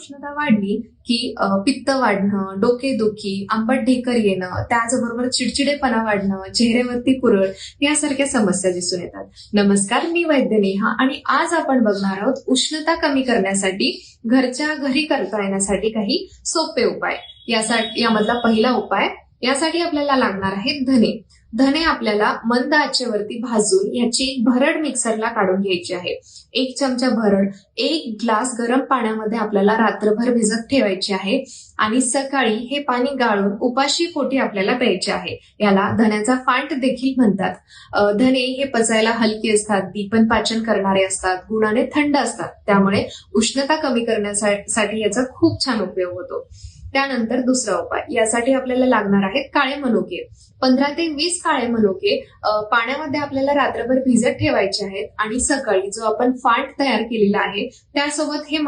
उष्णता वाढली की पित्त वाढणं डोकेदुखी आंबट ढेकर येणं त्याचबरोबर चिडचिडेपणा वाढणं चेहऱ्यावरती पुरळ यासारख्या समस्या दिसून येतात. नमस्कार मी वैद्य नेहा आणि आज आपण बघणार आहोत उष्णता कमी करण्यासाठी घरच्या घरी करता येण्यासाठी काही सोपे उपाय. यासाठी यामधला पहिला उपाय यासाठी आपल्याला लागणार आहेत धने. धने आपल्याला मंद आचेवरती भाजून याची एक भरड मिक्सरला काढून घ्यायची आहे. एक चमचा भरड एक ग्लास गरम पाण्यामध्ये आपल्याला रात्रभर भिजत ठेवायची आहे आणि सकाळी हे पाणी गाळून उपाशी पोटी आपल्याला प्यायचे आहे. याला धण्याचा फांट देखील म्हणतात. धने हे पचायला हलकी असतात ती पण पाचन करणारे असतात गुणाने थंड असतात. त्यामुळे उष्णता कमी करण्यासाठी याचा खूप छान उपयोग होतो. त्यानंतर दुसरा उपाय. यासाठी आपल्याला लागणार आहेत काळे मनुके पंधरा ते वीस काळे मनुके पाण्यामध्ये आपल्याला रात्रभर भिजत ठेवायचे आहेत आणि सकाळी जो आपण फांट तयार केलेला आहे त्यासोबत हे